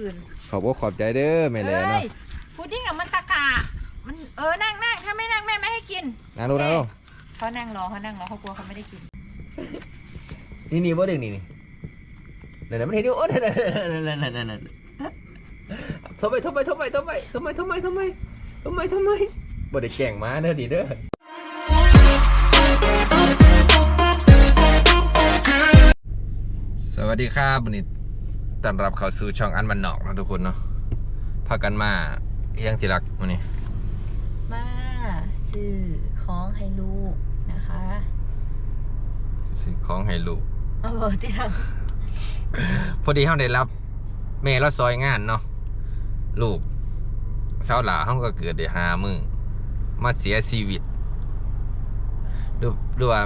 อื่นขอบอกขอบใจเด้อแม่แหล่เอ้เนาะยพุดดิ้งอะมันตะกะมันเออนั่งนั่งถ้าไม่นั่งแม่ไม่ให้กินนั่งลงนั่งลงเขานั่งรอเขานั่งรอเขากลัวเขาไม่ได้กิน นี่นี่บ่เด็กนี่นี่นั่นน่ะมันเห็นอยู่โอ้นั่นนั่นนั่นนั่นนั่นนั่นทำไมทำไมทำไมทำไมทำไมทำไมทำไมทำไมทำไมบ่ได้แกล้งหมาเด้อดีเด้อสวัสดีครับวันนี้ ต้อนรับเข้าสู่ช่องอันมันนอกนะทุกคนเนาะพากันมาเฮียงที่รักวันนี้ มาซื้อของให้ลูกนะคะซื้อของให้ลูกเออที่ทพอดีเขาได้รับแม่เราซอยงานเนาะลูกสาวหลาเขาก็เกิดได้หามือมาเสียชีวิตดูดูว่า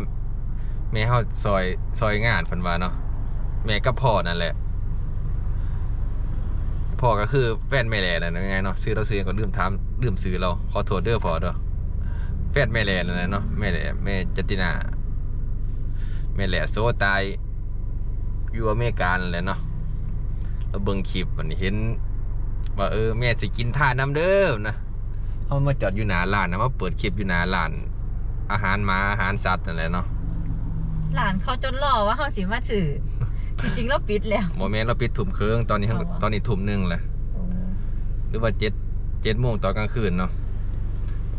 แม่เขาซอยซอยงานเพันว่าเนาะแม่ก็พ่อนั่นแหละ พ่อก็คือแฟนแม่แหล่นั่นนะไงเนาะซื้อเราซื้อก็ลืมถามลืมซื้อเราขอโทษเด้อพ่อเด้อแฟนแม่แหล่นั่นะเนาะแม่แหล่แม่จตินาแม่แหล่โซตายอยู่อเมริกาแหละเนาะเราเบิ่งคลิปมันเห็น ว่าเออแม่สิกินท่าน้ำเด้อนะเขามาจอดอยู่หน้าร้านนะมาเปิดคลิปอยู่หน้าร้าน อาหารหมาอาหารสัตว์นั่นแหละเนาะหลานเขาจนรอว่าเขาสิมาถือ จริงๆเราปิดแล้ว โมเมนต์เราปิดถุ่มเครื่องตอนนี้เราอ๋อตอนนี้ถุ่มหนึ่งแหละหรือว่าเจ็ดเจ็ดโมงตอนกลางคืนเนาะ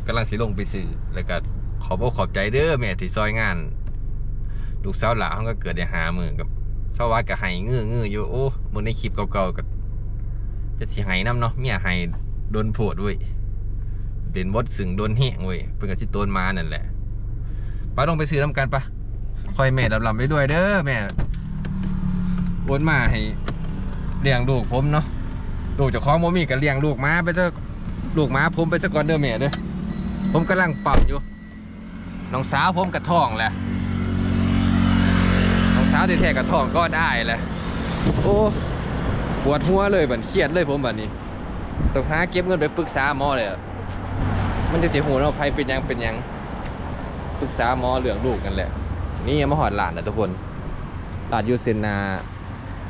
กำลังสิลงไปซื้อแล้วก็ขอบอกขอบใจเด้อแม่ที่ซอยงาน ลูกสาวหลานเขาก็เกิดได้หามือกับสวัสดกับไห้งื้อๆออยู่โอ้บนในคลิปเก่าๆก็จะสิไห้น้ำเนาะเมียไห้โดนโผดเว้ยเป็นบดสึงโดนแห้งเว้ยเป็นกับสิโตนมานั่นแหละไปลงไปซื้อน้ำกันปะคอยแม่ดับลำไปด้วยเด้อแม่ โอนมาให้เลี้ยงลูกผมเนาะลูกจะคล้องโมมีกับเลี้ยงลูกม้าไปเถอะลูกม้าผมไปสักก่อนเด้อแม่เด้อผมกำลังปั๊มอยู่น้องสาวผมกระท้องแหละน้องสาวที่แท้กับท้องก็ได้แหละโอ้ปวดหัวเลยบัดเครียดเลยผมบัดนี้ต้องหาเก็บเงินไปปรึกษาหมอเลยอะมันจะเสียหัวเราภัยเป็นยังเป็นยังปรึกษาหมอเรื่องลูกกันแหละ นี่ยังมาหอดหลานนะทุกคนหลานยูเซนา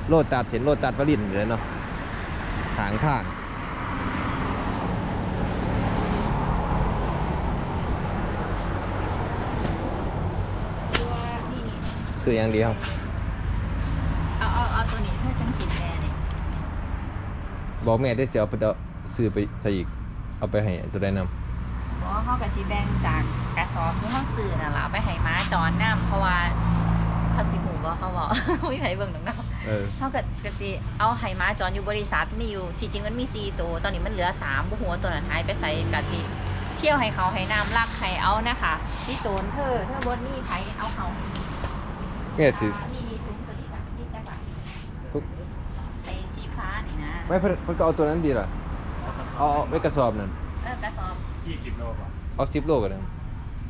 โลดตัดเส้นโลดตัดวลินเลยเนาะทางทางตัวนี่นี่ซื้ออย่างเดียวเอาเอาเอาตัวนี้เพื่อจังกินแม่นี่บอกแม่ได้เสียเอาไปเดาะซื้อไปใส่อีกเอาไปให้ตัวใดนำบอกว่าเขากับชีแบ่งจากกระสอบที่เขาซื้อน่ะล่ะเอาไปให้ม้าจอนน้ำเพราะว่าเขาสิหูว่าเขาบอกไม่ไผเบิ่งหนังน้ำ เออ เท่ากับกะสิเอาไห้ม้าจรอยู่บริษัทมีอยู่ที่จริงมันมีสี่ตัวตอนนี้มันเหลือสามบุหัวตัวนั้นหายไปใส่กะสิเที่ยวให้เขาให้น้ำรักให้เอานะคะที่โซนเธอเธอบดนี่ไผเอาเขาให้แม่สินี่นี่ถุงตัวนี้จ้ะนี่จ้ะค่ะทุก ไอ้สีฟ้านี่นะไม่เพิ่นเพิ่นก็เอาตัวนั้นดีล่ะเอาเอาไว้กระสอบนั่นเออกระสอบยี่สิบโลป่ะเอาสิบโลกันนะ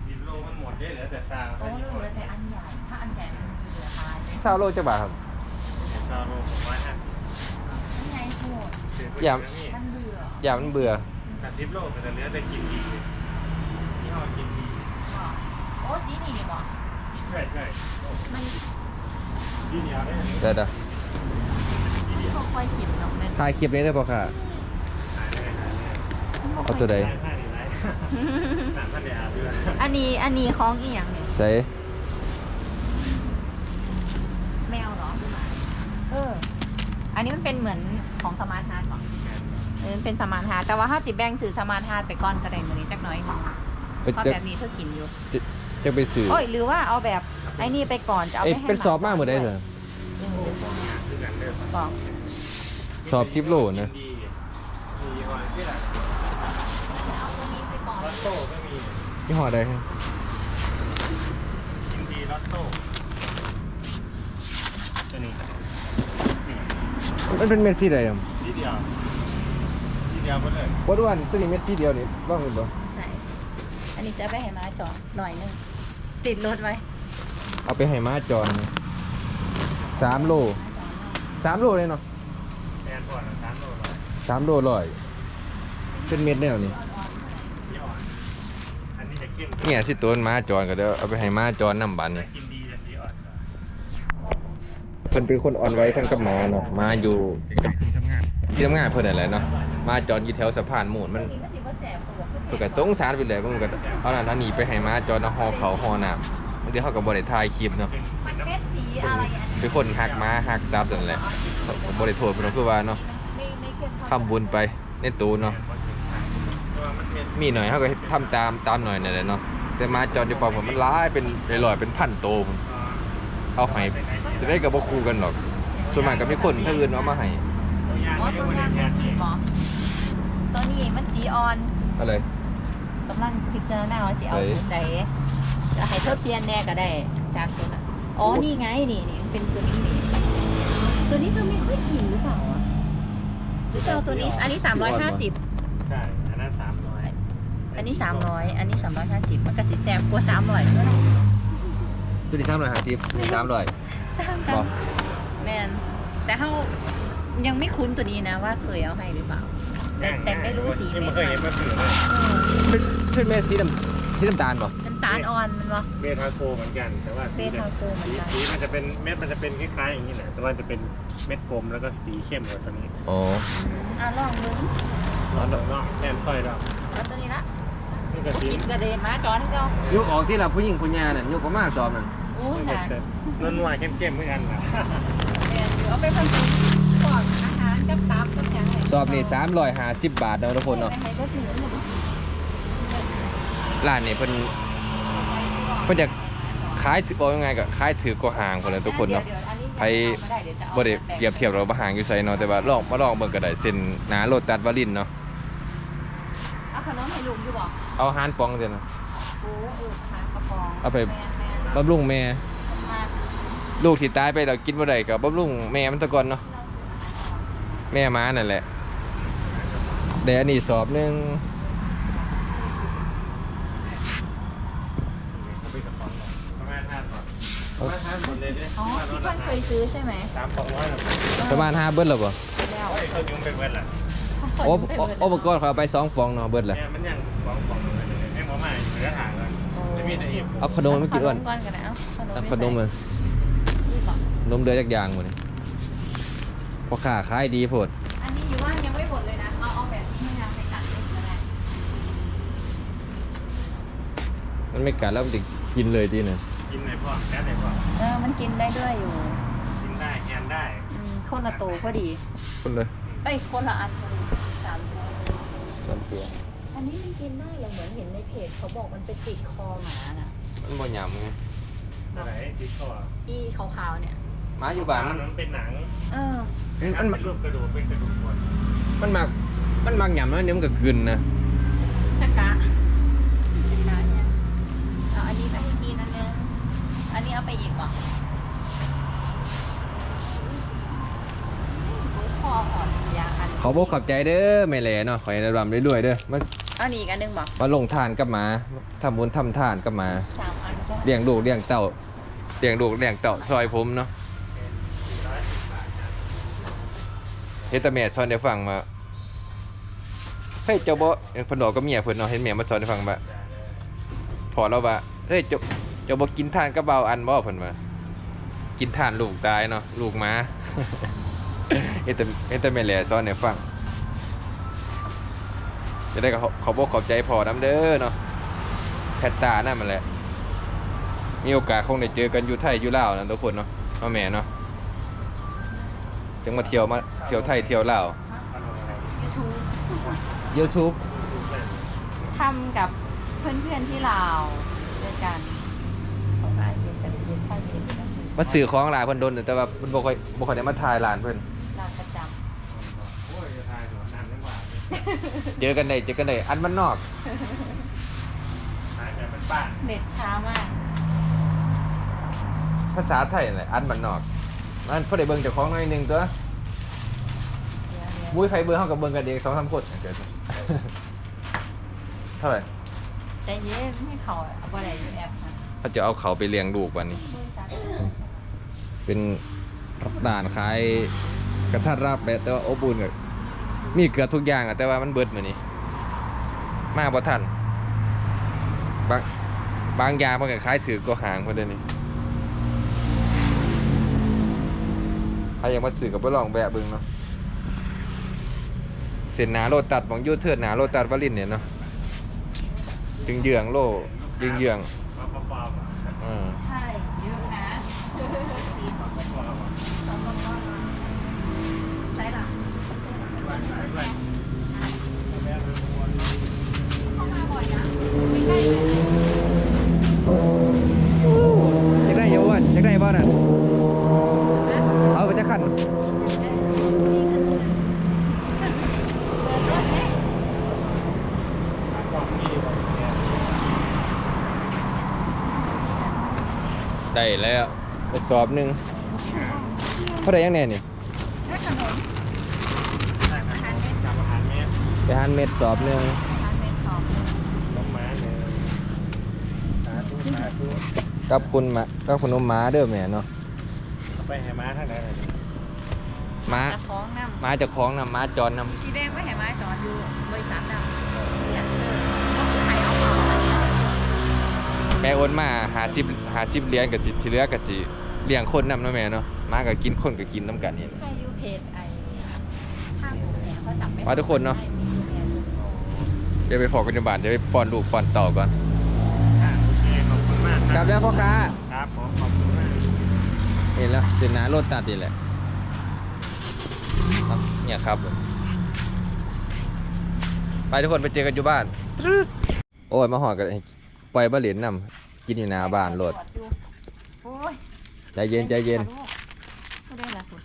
ยี่สิบโลมันหมดเยอะเหลือแต่ซางโอ้เหลือแต่อันใหญ่ถ้าอันใหญ่มันมีเหลือทายเลยเศร้าโลจักบาทครับซางโลผมว่าฮะอันใหญ่โหดซื้อไปอย่านี่มันเบื่ออย่ามันเบื่อแต่สิบโลแต่เหลือแต่กินดีที่ห้อกินดีบอกโอ้สีนี่นี่บอกใช่ใช่มันที่เดียวได้เดี๋ยวเดี๋ยวที่เดียวเขาค่อยกินหรอกแม่นถ่ายคลิปนี้ได้ป่ะค่ะ หายเลยหายเลยเอาตัวใด ได้ท่าดีไรหนักท่านเดียวด้วยอันนี้อันนี้ของอีหยังเนี่ยใส่ แมวเหรอเออ อั นนี้มันเป็นเหมือนของสมาร์ทฮาร์ดก่อนเออมันเป็นสมาร์ทฮาร์ดแต่ว่าถ้าจิแบ่งสื่อสมาร์ทฮาร์ดไปก่อนก็ได้เหมือนนี้จักหน้อยหนึงไปเพราะจะแบบนี้เธอกินอยู่จะไปสื่อโอ้ยหรือว่าเอาแบบไอ้นี่ไปก่อนจะเอาเอ้ยไปให้เป็นสอบมากเหมือนได้เหรอเออคือกันเดิมบอกสอบสิบโลนะดีมีวันที่ไหนเอาตัวนี้ไปก่อนลอตโต้ก็มียี่ห้อใดครับกินดีลอตโต้ตัวนี้ มันเป็นเม็ดสีใดครับที่เดียวที่เดียวก็เลยวัดอ้วนตัวนี้เม็ดสีเดียวนี่บ้างหรือเปล่าใส่อันนี้จะเอาไปให้ม้าจอดหน่อยหนึงติดรถไว้เอาไปให้ม้าจรสามโลสามโลเลยเนาะแอนพอร์ตสามโลร้อยสามโลร้อย เป็นเม็ดแนวนี่ที่อ่อนอันนี้จะเข้มเนี่ยสิตัวม้าจรก็เดี๋ยวเอาไปให้ม้าจรน้ำบันแต่นี่กินดีแต่ที่อ่อนเพิ่นเป็นคนอ่อนไหวทั้งกับหมาเนาะหมาอยู่กับทำงานอที่ทำงานเพิ่นนั่นแหละเนาะมาจอดอยู่แถวสะพานมูลมันตัวนี้ก็สิบ่แสบปวดเพิ่นก็สงสารไปเลยมันก็เอานั่นอันนี้ไปให้มาจอดเอาฮอเขาฮอน้ำบางทีเขาก็บ่ได้ถ่ายคลิปเนาะมันเม็ดสีอะไรอะเป็นคนหักม้าหักซับนั่นแหละก็บ่ได้โทษเพิ่นหรอกคือว่าเนาะไม่ไม่เข้มข้นทำบุญไปในตูเนาะตัวมันเป็นมีหน่อยเขาก็ทำตามตามหน่อยนั่นแหละเนาะแต่มาจอดอยู่ฝั่งผมมันหลายเป็นร้อยๆเป็นพันโตพุ่นเอาให้ จะได้ก็บ่คู่กันหรอกส่วนมากก็มีคนเพิ่นเอามาให้ตัวอย่างอ๋อที่ตัวมันยางแค่มันสีนี้หมอตัวนี้มันสีอ่อนอะไรกำลังพิจารณาว่าสิเอาใส่ตัวใดจะให้เธอเปลี่ยนแน่ก็ได้จากตัวนั้นอ๋อนี่ไงนี่นี่เป็นตัวนี้นี่ตัวนี้เธอไม่ค่อยกินหรือเปล่าอะหรือจะเอาตัวนี้อันนี้350ใช่อันนั้นสามร้อยอันนี้300อันนี้350มันก็สิแซมกว่า300เท่าไหร่ตัวนี้350นี่300 ต่างบกัอนกแมนแต่เขายังไม่คุ้นตัวนี้นะว่าเคยเอาให้หรือเปล่า แต่แต่ไม่รู้สียังเม็ไม่ดเคยเห็นมันมาสื่อเลยเป็นเป็นเม็ดสีน้ำสีน้ำตาลบ่น้ำตาลอ่อนมันวะ เบทาโกเหมือนกันแต่ว่าเบทาโกเหมือนกัน สีมันจะเป็นเม็ดมันจะเป็นคล้ายๆอย่างนี้แหละแต่ว่าจะเป็นเม็ดกลมแล้วก็สีเข้มกว่าตัวนี้อ๋ออะลองดูร้อนตรงนอกแทนสร้อยแล้วเอาตัวนี้ละนี่ก็สีกินกระเดนมาจอนให้เจ้ายกออกที่ละผู้หญิงผู้หญิงนั่นยกออกมาสอบนั่นอู้มันหก็นั กจะนวลๆเข้มๆเหมือนกันนะแมนเดี๋ยวเอาไปผสมก่อนอาหารกับตับกับหยังไงสอบนี่350บาทเนาะทุกคนเนาะให้ก็ถือหมดร้านนี่เพิ่นเพิ่นจะขายถือบอกยังไงก็ขายถือกว่าห่างพุ่นแหละทุกคนเนาะดี๋ยวๆอันนี้ไผเอามาได้เดี๋ยวจะอาบ่ได้มาแงเปรียบเทียบเราบ่ห่างอยู่ไสเนาะแต่ว่าลองมาลองเบิ่งก็ได้เส้นหนาโลตัดวารินเนาะเอาขนมให้ลุงอยู่บอกเอาอาหารปองเด้นะโอ้เออหากระป๋องเอาไปแมนแมนบำรุงแม่มาก ลูกที่ตายไปเรากินบ่ได้ก็บำรุงแม่มันตะก่อนเนาะแม่ม้านั่นแหละแต่อันนี้สอบหนึงเขาไปกับฟองเลยประมาณห้าฟองประมาณห้าหมดเลยเนี่ยอ๋อที่เพื่อนเคยซื้อใช่ไหมสามฟองร้อยหรอประมาณ5เบิดแล้วบ่แล้วโอ้ยเขายุ่งไปเว้นแหละโอ้โอ้อุปกรณ์เขาเอาไปสองฟองเนาะเบิดแล้วเนี่ยมันยังฟองฟองเลยให้หมอมาเหลือถางเลยจะมีแต่อีกเอาขนมมากินก่อนขนมก่อนกันนะเอาเอาขขนนมมเลเลยนี่บอกนมเดือจักอย่างหมดนี่พอค้าขายดีโพดอันนี้อยู่ว่านยังไม่หมดเลยนะ เอาเอาแบบนี้ให้นางไปกัดเลยก็ได้มันไม่กัดแล้วมันจะกินเลยทีนึงกินไหนพ่อแค่ไหนพ่อเออมันกินได้ด้วยอยู่กินได้แฮนได้อืมคนละโตพอดี คนเลยเอ้ยคนละอันพอดีสามตัวส่วนตัวอันนี้มันกินได้เหรอเหมือนเห็นในเพจเขาบอกมันไปติดคอหมาน่ะ มันบ่หยำไงอะไรติดคออีขาวๆเนี่ย หมาอยู่บ้านมันมันเป็นหนังเออมันเป็นรูปกระดูกเป็นกระดูกคน มันมักมันมักหยำแล้วเดี๋ยวมันก็กลืนนะตะกะตะกะเนี่ยเอาอันนี้ไปให้กินอันนึงอันนี้เอาไปอีกป่ะคออ่อนยาอันขอบอกขอบใจเด้อแม่แหล่เนาะขอให้ได้รำเรื่อยๆเด้อมาเอานี่อีกอันนึงบอกมาลงทานกับหมาทำบุญทำทานกับหมาสามอันก็เลี้ยงลูกเลี้ยงเต่าเลี้ยงลูกเลี้ยงเต่าซอยผมเนาะ สี่ร้อยสิบบาทนะ เฮ็ดแต่แม่สอนให้ฟังมาเฮ้ยเจ้าบ่เพิ่นบอกกับเมียเพิ่นเนาะเห็นเมียมาสอนให้ฟังว่าพอเราว่าเฮ้ยเจ้าเจ้าบ่กินทานกับเบาอันบ่เพิ่นว่ากินทานลูกตายเนาะลูกหมาเฮ็ดแต่เฮ็ดแต่แม่แหล่สอนให้ฟังจะได้ก็ขอขอบอกขอบใจพอน้ำเด้อเนาะแพตตานั่นมันแหละ มีโอกาสคงได้เจอกันอยู่ไทยอยู่ลาวนะทุกคนเนาะพ่อแม่เนาะจังมาเที่ยวมา เที่ยวไทยเที่ยวลาวขนมอะไรยูทูบ YouTube ทำกับเพื่อนๆที่ลาวด้วยกันเขาพาเย็นกันเย็นพาเย็นกันมาสื่อของหลายเพิ่นโดนแต่ว่าเพิ่นบ่ค่อยบ่ค่อยได้มาถ่ายร้านเพิ่นลานประจโอ้ยจะทายหัวนานไม่กว่าเจอกันได้เจอกันได้อันมันนอก ทายแบบเป็นบ้านำเน็ตช้ามาก ภาษาไทยนั่นแหละอันมันนอกมันพอได้เบิ่งเจ้าของหน่อยหนึงตัว เดี๋ยวเดี๋ยวมุ้ยไผเบิ่งเฮาก็เบิ่งกันเอง2-3คนเดี๋ยวเท่าไหร่ใจเย็นให้เขาเอาอะไรอยู่แอปนะเขาจะเอาเขาไปเลี้ยงลูกวันนี้บริษัทเป็นร้านขายกระทัดรับแบบแต่ว่าอบอุ่นก็มีเกือบทุกอย่างอะแต่ว่ามันเบิดมื้อนี้ มาบ่ทันบางบางอย่างเพิ่นก็ขายถือก็ห่างเพิ่นเด้อนี่ใครอยากมาซื้อก็ไปลองแบะเบิ่งเนาะ เส้นหนาโลตัดบองยูเทิร์นหนาโลตัดวาลินเนี่ยเนาะจึงเยืองโลยึงเยือง มาปลอมๆ อืม ใช่เยอะนะ มีปลอมๆ ใช่ล่ะเข้ามาบ่อยนะไม่ใช่เลย อยากได้เยาวันอยากได้บ้าน่ะ นะ เอาไปจะขัน ความมีแบบเนี้ย ได้แล้วไป สอบหนึ่งเท่าไหรยังแน่นี่แล้วขนมได้ครับจับอาหารเนี้ยไปหันเม็ดสอบหนึ่งทานเป็นสองน้ำม้าเลยสาธุสาธุกับคุณมากับคุณนมหม้าเด้อแม่เนาะเอาไปให้ม้าท่านไหนหน่อยดิม้าจะคล้องน้ม้าเจะคล้าของนำม้าจรนำสีแดงไม่เห็นไหมจอดอยู่บริษัทน้ำอยากเซอร์ก็มีใครเอาของมาเนี่ยำแม่โอนมาหาสิบหาสิบเหรียญกับสิที่เหลือกับสิ เลี้ยงคนนำเนาะแม่เนาะม้าก็กินคนก็กินน้ำกันนี่ ใครอยู่เพจไอ้ท่าหมูเนี่ยเขาจับไปมาทุกคนเนอะ เดี๋ยวไปพอกันในบ้านเดี๋ยวไปป้อนลูกป้อนเต่าก่อนอะโอเคขอบคุณมากกลับแล้วพ่อค้าครับผมขอบคุณมาก เห็นแล้วเส้นหนาโลตัดนี่แหละครับเนี่ยครับผมไปทุกคนไปเจอกันอยู่บ้านโอ้ยมาหอดกันให้ปล่อยบะเหรียญนำกินอยู่หน้าบ้านโหลด โอ้ย ใจเย็นใจเย็นไม่ได้ละคุณ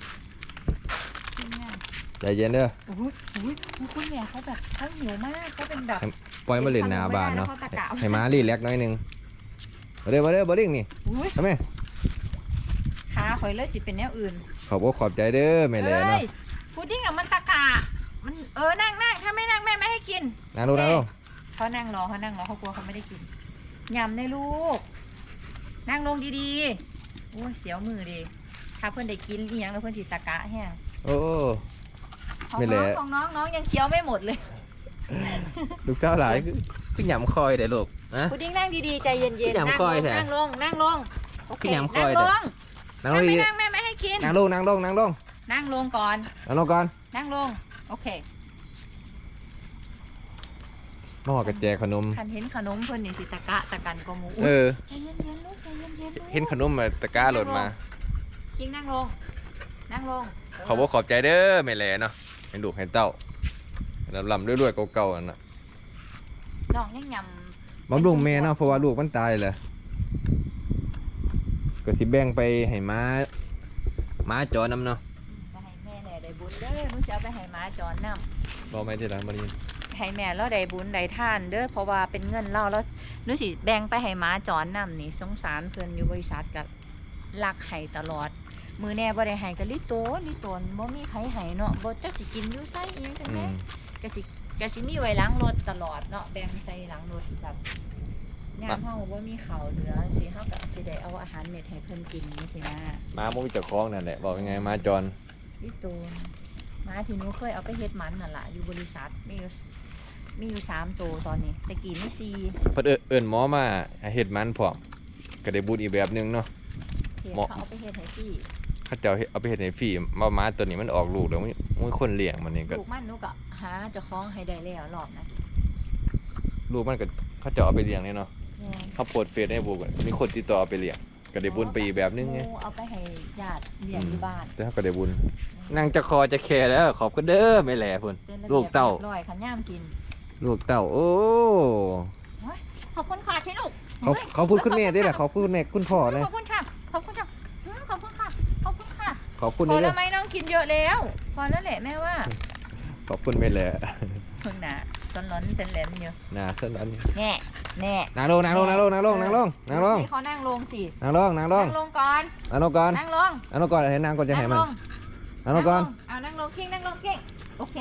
กินง่ายใจเย็นเด้อโอ้ยโอ้ยคุณเนี่ยเขาแบบเขาหิวมากเขาเป็นแบบปล่อยบะเหรียญหน้าบ้านเนาะเขาตะกะให้ม้ารีแลกซ์หน้อยหนึงมาเด้อมาเด้อบอลลิงนี่อุ้ยทำไมขาข่อยเลยสิเป็นแนวอื่น ขอบอกขอบใจเด้อแม่แหล่เอ้เนาะยพุดดิ้งอะมันตะกะมันเออนั่งนั่งถ้าไม่นั่งแม่ไม่ให้กินนางลูกนางลูกเขานั่งรอเขานั่งรอเขากลัวเขาไม่ได้กินยำในลูก นั่งลงดีๆโอ้ยเสียวมือดีถ้าเพื่อนได้กินอีหยังแล้วเพื่อนสิตะกะแห้งโอ้ ของไม่น้แหองละ ของน้องน้องยังเคี้ยวไม่หมดเลย ลูกสาวหลายคือคือหยำคอยแต่ลูกนะ พุดดิ้งนั่งดีๆใจเย็นพี่ๆหยำนั่งคลอยงแท้นั่งลงนั่งลงโอเคพี่หยำคนั่องยลแท้งนางนั่ลูงกไม่ดีนั่งแม่ไม่ให้กินนางลงนางลงนางลงนั่งลงก่อนนางลงก่อน นั่งลง โอเค มาหอกระแจขนม คันเห็นขนมเพื่อนนี่สิตะกะตะกันก็หมูเออ ใจเย็นๆลูกใจเย็นๆลูกเห็นขนมมาตะกร้าโหลดมา ยิงนั่งลง นั่งลงขอบอกขอบใจเด้อแม่แหล่เนาะให้ลูกให้เต้าลำลำๆด้วยๆเก่าๆอันน่ะน้องยังยบำรุงแม่เนาะเพราะว่าลูกมันตายแหละก็สิแบ่งไปให้ม้าม้าจอน้ำเนาะำไปให้แม่แหน่ได้บุญเด้อหนูจะเอาไปให้หมาจรน้บอกไม่ที่ร้านบรินำ ให้แม่เราได้บุญได้ท่านเด้อเพราะว่าเป็นเงินเราแล้วหนูสิแบ่งไปให้หมาจรน้ำนี่สงสารเพื่อนอยู่บริษัทกับรักให้ตลอด มือแน่บ่ได้ให้ก็ลิโตนลิโตนบ่มีใครให้เนาะบ่จักสิกินอยู่ไสอีหยังจังอืได๋มก็สิก็สิมีไว้ล้างรถตลอดเนาะแบ่งใส่หลังรถแบบยามเฮาบ่มีข้าวเหลือสิเฮาก็สิได้เอาอาหารเม็ดให้เพิ่นกินนี่สินะม้าโมมีเจ้าของนั่นแหละบอกยังไงม้าจรพี่ตูนหมาที่หนูเคยเอาไปเฮ็ดมันนั่นล่ะอยู่บริษัทมีอยู่ มีอยู่สามตัวตอนนี้แต่กี้มีสี่เพิ่นเอิ้นเอิ้นหมอมาให้เฮ็ดมันพร้อมก็ได้บุญอีกแบบหนึงเนาะเฮ็ดเหมาะ เขาเอาไปเฮ็ดให้พี่เขาเจ้าเฮ็ดเอาไปเฮ็ดให้ฟรีมาม้าตัวนี้มันออกลูกแล้วมันมันคนเลี้ยงมันนี่ก็ ลูกมันหนูก็หาเจ้าของให้ได้แล้วรอบนะลูกมันก็เขาเจ้าเอาไปเลี้ยงเนี่ยเนาะแม่นเขาโพสต์เฟซให้บุกมีคนติดต่อเอาไปเลี้ยงก็ได้บุญไปอีกแบบนึงไง หเอาไปให้ญาติเลี้ยงที่บ้านแต่เขาก็ได้บุญนั่งจะคอจะแคร์แล้วขอบคุณเด้อไม่แหล่พุ่น เป็นระลูบียกบเต้า รียบร้อยขันย่ามกิน ลูกเต้าโอ้ขอบคุณค่ะชิลูกเขาฮ้ยเขาพูดคุณแม่ได้แหละเขาพูดแม่คุณพ่อนะขอบคุณค่ะขอบคุณค่ะอืมขอบคุณค่ะขอบคุณค่ะขอบคุณพอนี่แล้เลวยไหมน้องกินเยอะแล้วพอแล้วแหละแม่ว่า ขอบคุณไม่แหล่เพิ่งนะตอนร้อนเซนเลนอยู่นะเส้นนั้นแน่แน่นางลงนางลงนางลงนางลงนางลงนางลงให้เขานั่งลงสินางลงนางลงนั่งลงก่อนนางลงก่อนนั่งลงนางลงก่อนเห็นนางก่อนจะให้มันงลงนางลงก่อนเอานั่งลงกิ้งนั่งลงกิ้งโอเค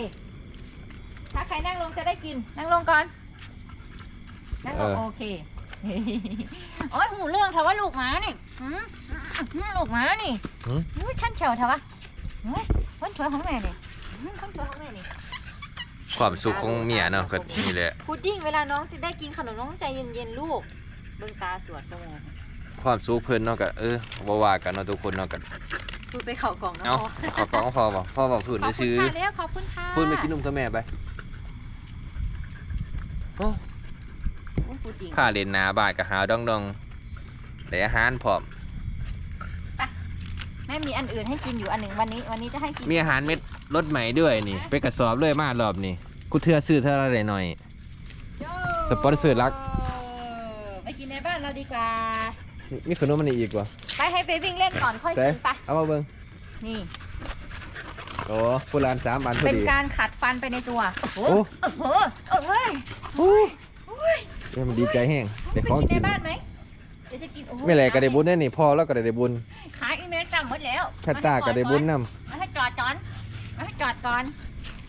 ถ้าใครนั่งลงจะได้กิน นั่งลงก่อน นั่งลงโอเค โอ้ยหูเรื่องเถอะว่าลูกหมานี่หืมหืมลูกหมานี่อุ้ยฉันเฉียวเถอะวะเฮ้ยคนสวยของแม่นี่หืมคนสวยของแม่นี่ ความสุขของเมียเนาะก็นี่แหละ พุดดิ้งเวลาน้องจะได้กินขนมน้องใจเย็นๆลูก เบิ่งตาสวดก็มองความสุขเพิ่นเนาะก็เออบ่ว่ากันเนาะทุกคนเนาะก็พูดไปเข่ากล่องนะเอาพ่อขอกล่องพอบ่พ่อบอกฝืนขอบคุซื้ณอค่ะแล้วขอบคุณค่ะพูดไปกินนมกับแม่ไป โอ้อุ๊ยพูดจริงข้าเล่นหนาบาดกับหาวดองดองได้อาหารพร้อม แม่มีอันอื่นให้กินอยู่อันหนึ่งวันนี้ วันนี้จะให้กินมีอาหารเม็ดรสใหม่ด้วยนี่ ไปกระสอบเลยมารอบนี้กูเทื่อซื้อเท่าไรหน่อย โย่สปอนเซอร์รัก ไปกินในบ้านเราดีกว่า มีขนมมันอีกวะไปให้ไปวิ่งเล่นก่อนค่อยแต่กินไป เอามาเบิ่งนี่ โอ้ผู้รานสามอันพอเป็นดี การขัดฟันไปในตัว โอ้โหโอ้ โอ้โหโอ้โหโอ้เดี๋ยวมันดีใจแห้งไปเดี๋ยวกิของนในกินบ้านไหมเดี๋ยวจะกินโอ้โหไม่แหละก็ได้บุญแน่นี่พ่อแล้วก็ได้บุญขายอีเมลสั่งหมดแล้วแพตตาก็ได้บุญนํมาให้จอดจอนมาให้จอดก่อน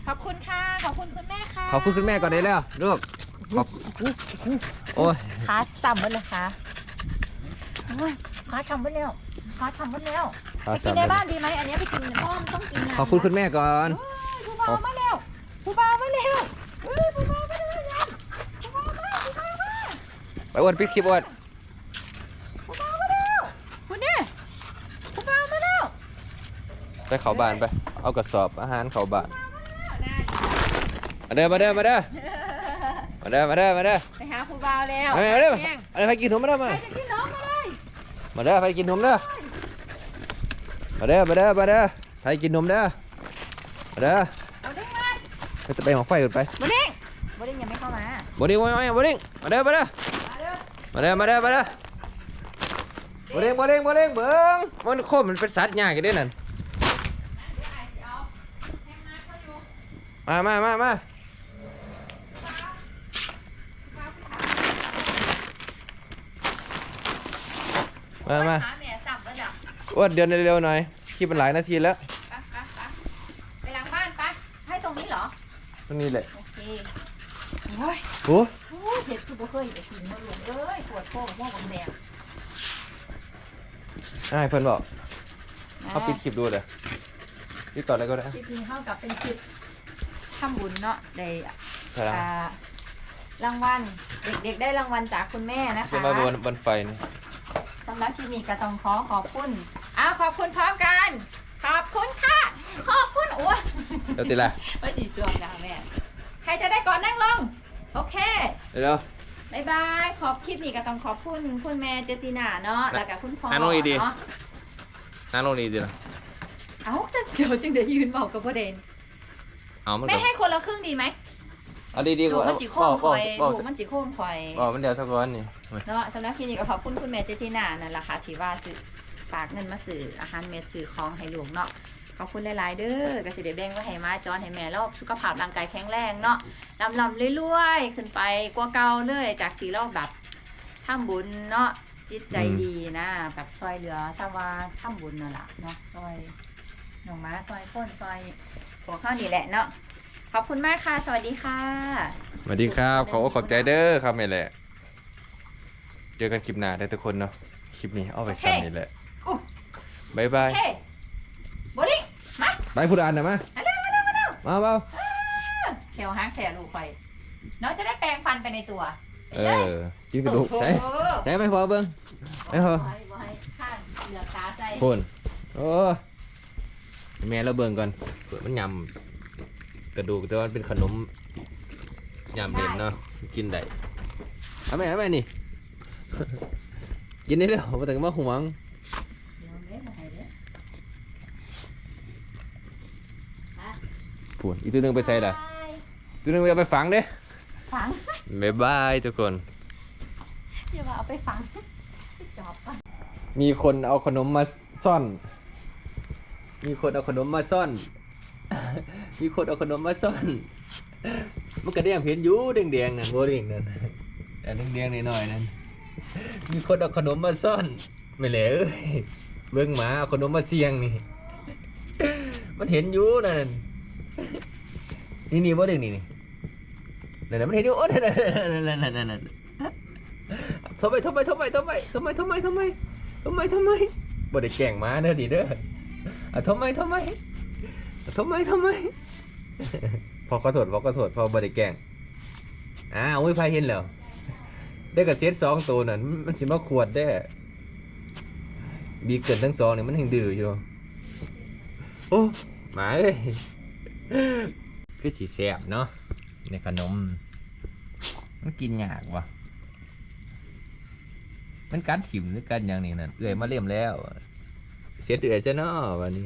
ขอบคุณค่ะ ขอบคุณคุณแม่ค่ะขอบคุณคุณแม่ก่อนได้แล้วลูกขอบโอ้ยขาสั่มหมดเลยค่ะโอ้ยขาทำหมดแล้วขาทำหมดแล้ว ขอไปสากิมนในบ้านดีไหมอันนี้ไปกินในห้องต้องกินนะขอบคุณคุณแม่ก่อนเฮ้ยผู้บ่าวมาแล้วผู้บ่าวมาแล้วเฮ้ยผู้บ่าวมาแล้วยังผู้บ่าวมาผู้บ่าวมาไปอ้วนปิดคลิปอ้วนผู้บ่าวมาแล้วคุณนี่ผู้บ่าวมาแล้วไปเขาบ้านไป เอากระสอบอาหารเขาบ้านมาเด้อมาเด้อมาเด้อมาเด้อมาเด้อมาเด้อไปหาผู้บ่าวแล้วมาเด้อมาเด้อแย่งมาเด้อไปกินนมมาเด้อใคมารจะกินน้องมาเลยมาเด้อไปกินนมเด้อ มาเด้อมาเด้อมาเด้อไปกินนมเด้อมาเด้อเอาดิ้งมาไปไปหอไฟก่อนไปบดิ้งบดิ้งยังไม่เข้ามาบดิ้งบดิ้งบดิ้งมาเด้อมาเด้อมาเร็วมาเด้อมาเด้อมาเด้อบ่เด้งบ่เด้งบ่เด้งเบิ่งมันโคมมันเป็นสัตว์ยากกันเด้อนั่นเดี๋ยวไอ้สิเอาแทงมาเขาอยู่มามามามามา อ้วนเดินเร็วๆหน่อยคลิปมันหลายนาทีแล้วไปไปไปไปหลังบ้านไปให้ตรงนี้เหรอ ตรงนี้แหละโอเคโอ้ยโอ้โอ้ยเผ็ดคือบ่เคยได้กินมาหลงเอ้ยปวดโค้งม่วงกับแดงอ้ายเพิ่นบอกนะเอาปิดคลิปดูเลยปิดก่อนเลยก็ได้คลิปนี้เข้ากับเป็นคลิปทำบุญเนาะได้ใช่แล้วอ่ารางวัลเด็กๆ ได้รางวัลจากคุณแม่นะขึ้นคะมาบนบนไฟนี่ สำหรับคลิปนี้ก็ต้องขอขอบคุณ อ้าวขอบคุณพร้อมกัน ขอบคุณค่ะ ขอบคุณโอ้ยเดี๋ยวติละไม่จีสวมนะแม่ ใครจะได้ก่อนนั่งลง โอเค เดี๋ยว บายบาย ขอบคลิปนี้ก็ต้องขอบคุณคุณแม่เจตินาเนาะ แล้วก็คุณพ่อนั่งลงดีๆ เนาะ นั่งลงดีดีละเอ้าจะเสียวจึงเดี๋ยวยืนเบากับประเด็นเอามันไม่ก่อนให้คนละครึ่งดีไหมเอาดีดีดูก่อนมันจีโค้งคอยบอกดูมันจีโค้งคอย บอกมันเดี๋ยวเท่ากันนี่ เนาะสำหรับคลิปนี้ก็ขอบคุณคุณแม่เจตินานั่นแหละค่ะที่ว่าซื้อ ฝากเงินมาซื้ออาหารเม็ดซื้อของให้ลูกเนาะขอบคุณหลาย ๆ เด้อก็สิได้แบ่งไว้ให้มาจอนให้แม่แล้วสุขภาพร่างกายแข็งแรงเนาะลำลำเรื่อยๆ ขึ้นไปกว่าเก่าเลยจากที่เราแบบทำบุญเนาะจิตใจดีนะ แบบซอยเหลือซาวาทำบุญนั่นแหละเนาะซอยน้องม้าซอยพ้นซอยหัวข้าวนี่แหละเนาะขอบคุณมากค่ะ สวัสดีค่ะ สวัสดีครับ ขอขอบใจเด้อครับไม่แหละ เจอกันคลิปหน้าได้อทุกคนเนาะ คลิปนี้เอาไปซ้ำนี่แหละอุ๊ย บายบายเฮ้บอดิ้งมาไปพูดอ่านหน่อยมามาเร็วมาเร็วมาเร็วมาเปล่าแถวหางแถวลูกไฟน้องจะได้แปรงฟันไปในตัวเออกินกระดูกใช่โอ้โหใช่ไหมพอเบิ้งไม่พอไว้ไว้ข้างเหลือกตาใส่พูนโอ้แม่เราเบิ่งก่อนเผื่อมันยำกระดูกแต่ว่ามันเป็นขนมยำเห็นเนาะกินได้เอาไหมเอาไหมนี่กินได้แล้วมาแต่มาห่วง เดี๋ยวเล็บมาให้เด้อ พูนอีกตัวหนึงไปใส่ละบายตัวหนึงเอาไปฝังเด้ฝัง บ๊ายบายทุกคน อย่ามาเอาไปฝังจอบก่อนมีคนเอาขนมมาซ่อน มีคนเอาขนมมาซ่อน มีคนเอาขนมมาซ่อน มันก็ได้ยังเห็นอยู่แดงๆนั่นโบเด้งนั่นแต่แดงๆหน่อยๆนั่น มีคนเอาขนมมาซ่อนไม่เหลวเบิ่งหมาเอาขนมมาเสียงนี่ มันเห็นอยู่นั่น นี่นี่โบเด้งนี่นี่นั่นน่ะมันเห็นอยู่โอ้นั่นนั่นนั่นนั่นนั่นนั่นทำไมทำไมทำไมทำไมทำไมทำไมทำไมทำไมทำไมบ่ได้แกล้งหมาเด้อดีเด้ออะทำไมทำไมทำไมทำไม พอขอโทษพอขอโทษพอบ่ได้แกล้งอ้าวอุ้ยไฟเห็นแล้วได้กับเซตสองตัวนั่นมันสิมาขวดได้บีเกินทั้งสองนี่มันยังดื้ออยู่ โอ้หมาเอ้ย คือสีแสบเนาะในขนม มันกินยากวะมันกัดถิ่มหรือกันอย่างนี้นั่นเอื่อยมาเลี่ยมแล้วเสียเอื่อยจะเนาะวันนี้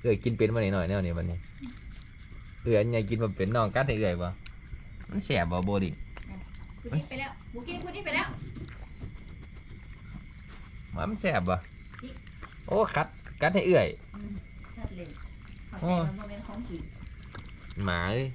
เอื่อยกินเป็นวันนี้หน่อยแน่นี่วันนี้เอื่อยยังกินมาเป็นน้องกัดให้เอื่อยบ่มันแสบบ่โบดิคุณนี่ไปแล้วบุกิ้งคุณนี่ไปแล้วหมามันแสบบ่โอ้กัดกัดให้เอื่อย ชัดเลยเขาใจมันบ่เป็นของกินหมาเอ้ย